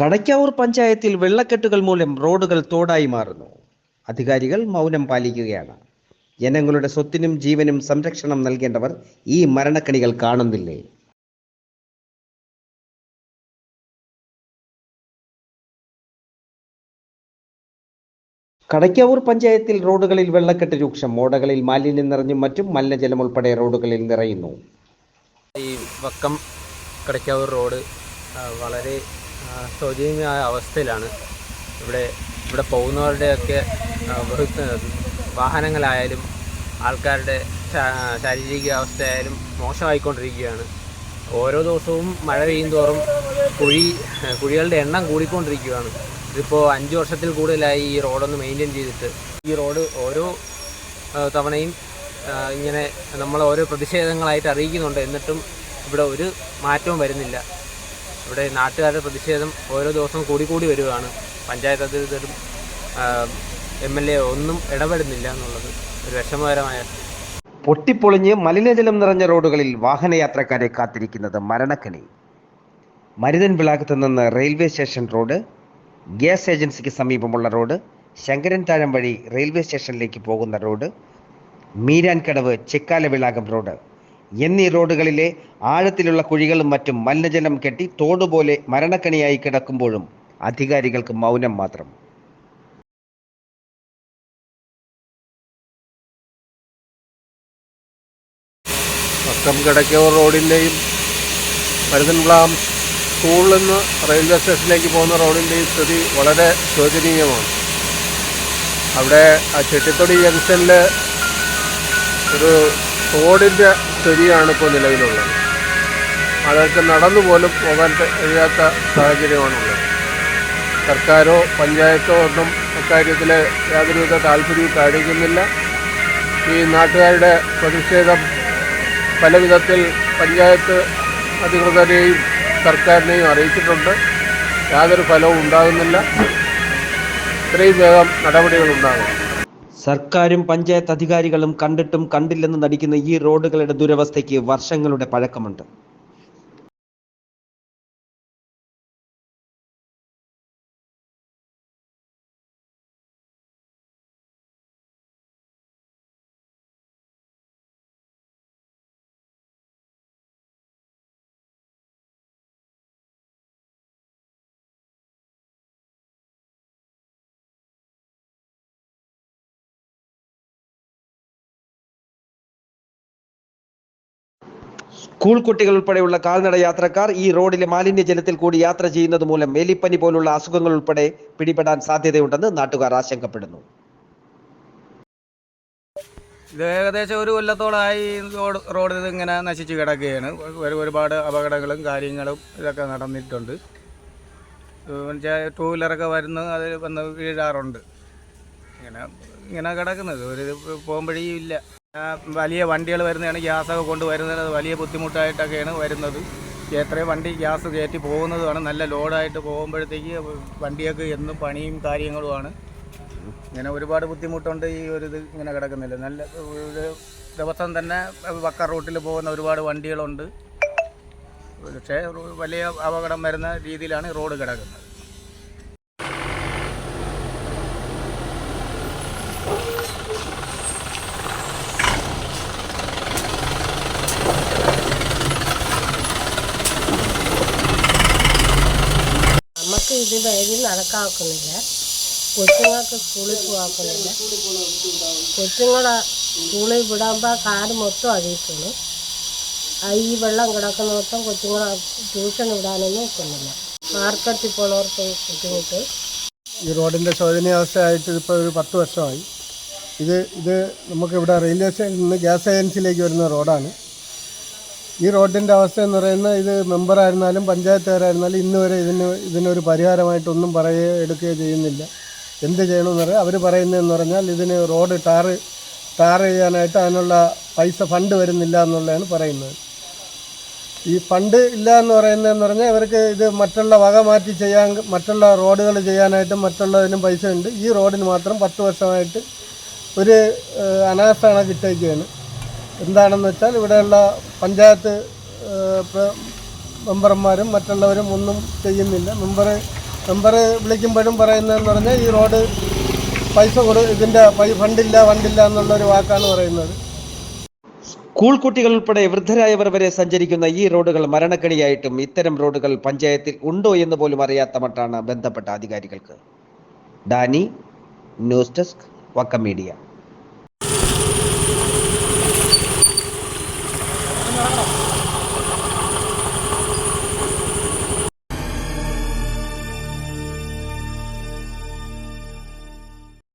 കടയ്ക്കാവൂർ പഞ്ചായത്തിൽ വെള്ളക്കെട്ടുകൾ മൂലം റോഡുകൾ തോടായി മാറുന്നു. അധികാരികൾ മൗനം പാലിക്കുകയാണ്. ജനങ്ങളുടെ സ്വത്തിനും ജീവനും സംരക്ഷണം നൽകേണ്ടവർ ഈ മരണക്കണികൾ കാണുന്നില്ലേ? കടയ്ക്കാവൂർ പഞ്ചായത്തിൽ റോഡുകളിൽ വെള്ളക്കെട്ട് രൂക്ഷം ഓടകളിൽ മാലിന്യം നിറഞ്ഞും മറ്റും മലിനജലം ഉൾപ്പെടെ റോഡുകളിൽ നിറയുന്നു. ഈ വക്കം കടയ്ക്കാവൂർ റോഡ് വളരെ ശോചനീയമായ അവസ്ഥയിലാണ്. ഇവിടെ ഇവിടെ പോകുന്നവരുടെയൊക്കെ വാഹനങ്ങളായാലും ആൾക്കാരുടെ ശാരീരിക അവസ്ഥയായാലും മോശമായിക്കൊണ്ടിരിക്കുകയാണ്. ഓരോ ദിവസവും മഴ പെയ്യും തോറും കുഴി കുഴികളുടെ എണ്ണം കൂടിക്കൊണ്ടിരിക്കുകയാണ്. ഇതിപ്പോൾ അഞ്ച് വർഷത്തിൽ കൂടുതലായി ഈ റോഡൊന്ന് മെയിന്റെയിൻ ചെയ്തിട്ട് ഈ റോഡ് ഓരോ തവണയും ഇങ്ങനെ നമ്മൾ ഓരോ പ്രതിഷേധങ്ങളായിട്ട് അറിയിക്കുന്നുണ്ട്. എന്നിട്ടും ഇവിടെ ഒരു മാറ്റവും വരുന്നില്ല. ഇവിടെ നാട്ടുകാരുടെ പ്രതിഷേധം ഓരോ ദിവസവും കൂടിക്കൂടി കൂടി വരികയാണ് പഞ്ചായത്ത് അധികൃതരും എം എൽ എ ഒന്നും ഇടപെടുന്നില്ല എന്നുള്ളത് ഒരു വിഷമകരമായ പൊട്ടിപ്പൊളിഞ്ഞ് മലിനജലം നിറഞ്ഞ റോഡുകളിൽ വാഹനയാത്രക്കാരെ കാത്തിരിക്കുന്നത് മരണക്കണി. മരുതൻ വിളാകത്ത് നിന്ന് റെയിൽവേ സ്റ്റേഷൻ റോഡ് ഗ്യാസ് ഏജൻസിക്ക് സമീപമുള്ള റോഡ് ശങ്കരൻ താഴം വഴി റെയിൽവേ സ്റ്റേഷനിലേക്ക് പോകുന്ന റോഡ് മീരാൻകടവ് ചെക്കാല വിളാകം റോഡ്. എന്നീ റോഡുകളിലെ ആഴത്തിലുള്ള കുഴികളും മറ്റും മലിനജലം കെട്ടി തോടുപോലെ മരണക്കണിയായി കിടക്കുമ്പോഴും അധികാരികൾക്ക് മൗനം മാത്രം. പക്കം കിടക്കോ റോഡിന്റെയും മരുതൻപ്ലാം സ്കൂളിൽ നിന്ന് റെയിൽവേ സ്റ്റേഷനിലേക്ക് പോകുന്ന റോഡിന്റെ ഈ സ്ഥിതി വളരെ ശോചനീയമാണ്. അവിടെ ആ ചെട്ടിത്തൊടി ജംഗ്ഷനിൽ ഒരു തോടിന്റെ സ്ഥിതിയാണ് ഇപ്പോൾ നിലവിലുള്ളത്. അതൊക്കെ നടന്നു പോലും പോകാൻ കഴിയാത്ത സാഹചര്യമാണുള്ളത്. സർക്കാരോ പഞ്ചായത്തോ ഒന്നും അക്കാര്യത്തിൽ യാതൊരുവിധ താല്പര്യവും കാണിക്കുന്നില്ല. ഈ നാട്ടുകാരുടെ പ്രതിഷേധം പല വിധത്തിൽ പഞ്ചായത്ത് അധികൃതരെയും സർക്കാരിനെയും അറിയിച്ചിട്ടുണ്ട്. യാതൊരു ഫലവും ഉണ്ടാകുന്നില്ല. ഇത്രയും വേഗം നടപടികൾ ഉണ്ടാകും. സർക്കാരും പഞ്ചായത്ത് അധികാരികളും കണ്ടിട്ടും കണ്ടില്ലെന്ന് നടിക്കുന്ന ഈ റോഡുകളുടെ ദുരവസ്ഥയ്ക്ക് വർഷങ്ങളുടെ പഴക്കമുണ്ട്. സ്കൂൾ കുട്ടികൾ ഉൾപ്പെടെയുള്ള കാൽനട യാത്രക്കാർ ഈ റോഡിലെ മാലിന്യ ജലത്തിൽ കൂടി യാത്ര ചെയ്യുന്നത് മൂലം എലിപ്പനി പോലുള്ള അസുഖങ്ങൾ ഉൾപ്പെടെ പിടിപെടാൻ സാധ്യതയുണ്ടെന്ന് നാട്ടുകാർ ആശങ്കപ്പെടുന്നു. ഇത് ഏകദേശം ഒരു കൊല്ലത്തോളമായി റോഡ് ഇങ്ങനെ നശിച്ചു കിടക്കുകയാണ്. ഒരു ഒരുപാട് അപകടങ്ങളും കാര്യങ്ങളും ഇതൊക്കെ നടന്നിട്ടുണ്ട്. ടൂ വീലറൊക്കെ വരുന്ന അത് വന്ന് വീഴാറുണ്ട്. ഇങ്ങനെ ഇങ്ങനെ കിടക്കുന്നത്. ഒരു പോകുമ്പോഴേ ഇല്ല. വലിയ വണ്ടികൾ വരുന്നതാണ് ഗ്യാസൊക്കെ കൊണ്ടുവരുന്നത് വലിയ ബുദ്ധിമുട്ടായിട്ടൊക്കെയാണ് വരുന്നത്. എത്രയും വണ്ടി ഗ്യാസ് കയറ്റി പോകുന്നതുമാണ് നല്ല ലോഡായിട്ട് പോകുമ്പോഴത്തേക്ക് വണ്ടിയൊക്കെ എന്നും പണിയും കാര്യങ്ങളുമാണ്. ഇങ്ങനെ ഒരുപാട് ബുദ്ധിമുട്ടുണ്ട് ഈ ഒരു ഇത് ഇങ്ങനെ കിടക്കുന്നില്ല. നല്ല ഒരു ദിവസം തന്നെ വക്ക റൂട്ടിൽ പോകുന്ന ഒരുപാട് വണ്ടികളുണ്ട്. പക്ഷേ വലിയ അപകടം വരുന്ന രീതിയിലാണ് റോഡ് കിടക്കുന്നത്. നമുക്ക് ഇത് വഴി നടക്കാക്കുന്നില്ല കൊച്ചുങ്ങൾക്ക് സ്കൂളിൽ പോകാക്കുന്നില്ല കൊച്ചുങ്ങളെ സ്കൂളിൽ വിടുമ്പോൾ കാട് മൊത്തം ആ ഈ വെള്ളം കിടക്കുന്ന മൊത്തം കൊച്ചുങ്ങളെ ട്യൂഷൻ വിടാനൊന്നും ഒക്കുന്നില്ല മാർക്കറ്റിൽ പോണവർക്ക് ബുദ്ധിമുട്ട്. ഈ റോഡിന്റെ ശോചനീയാവസ്ഥയായിട്ട് ഇപ്പോൾ ഒരു പത്ത് വർഷമായി. ഇത് ഇത് നമുക്കിവിടെ റെയിൽവേ സ്റ്റേഷനിൽ നിന്ന് ഗ്യാസ് ഏജൻസിയിലേക്ക് വരുന്ന റോഡാണ്. ഈ റോഡിന്റെ അവസ്ഥ എന്ന് പറയുന്നത് ഇത് മെമ്പറായിരുന്നാലും പഞ്ചായത്തുകാരായിരുന്നാലും ഇന്ന് വരെ ഇതിന് ഇതിനൊരു പരിഹാരമായിട്ടൊന്നും പറയുകയോ എടുക്കുകയോ ചെയ്യുന്നില്ല. എന്ത് ചെയ്യണമെന്ന് പറയാം അവർ പറയുന്നതെന്ന് പറഞ്ഞാൽ ഇതിന് റോഡ് ടാറ് ടാർ ചെയ്യാനായിട്ട് അതിനുള്ള പൈസ ഫണ്ട് വരുന്നില്ല എന്നുള്ളതാണ് പറയുന്നത്. ഈ ഫണ്ട് ഇല്ല എന്ന് പറയുന്നതെന്ന് പറഞ്ഞാൽ ഇവർക്ക് ഇത് മറ്റുള്ള വക മാറ്റി ചെയ്യാൻ മറ്റുള്ള റോഡുകൾ ചെയ്യാനായിട്ടും മറ്റുള്ളതിനും പൈസ ഉണ്ട് ഈ റോഡിന് മാത്രം പത്ത് വർഷമായിട്ട് ഒരു അനാസ്ഥാണ് അനാസ്ഥ കണക്കിട്ടേക്കാണ് എന്താണെന്ന് വെച്ചാൽ ഇവിടെയുള്ള പഞ്ചായത്ത് മെമ്പർമാരും മറ്റുള്ളവരും ഒന്നും ചെയ്യുന്നില്ല. മെമ്പർ മെമ്പർ വിളിക്കുമ്പോഴും പറയുന്നതെന്ന് പറഞ്ഞാൽ ഈ റോഡ് പൈസ കൊടു ഇതിന്റെ ഫണ്ടില്ല ഫണ്ടില്ല എന്നുള്ളൊരു വാക്കാണ് പറയുന്നത്. സ്കൂൾ കുട്ടികൾ ഉൾപ്പെടെ വൃദ്ധരായവർ വരെ സഞ്ചരിക്കുന്ന ഈ റോഡുകൾ മരണക്കണിയായിട്ടും ഇത്തരം റോഡുകൾ പഞ്ചായത്തിൽ ഉണ്ടോ എന്ന് പോലും അറിയാത്ത മട്ടാണ് ബന്ധപ്പെട്ട അധികാരികൾക്ക്. Dani news desk Vakkom media.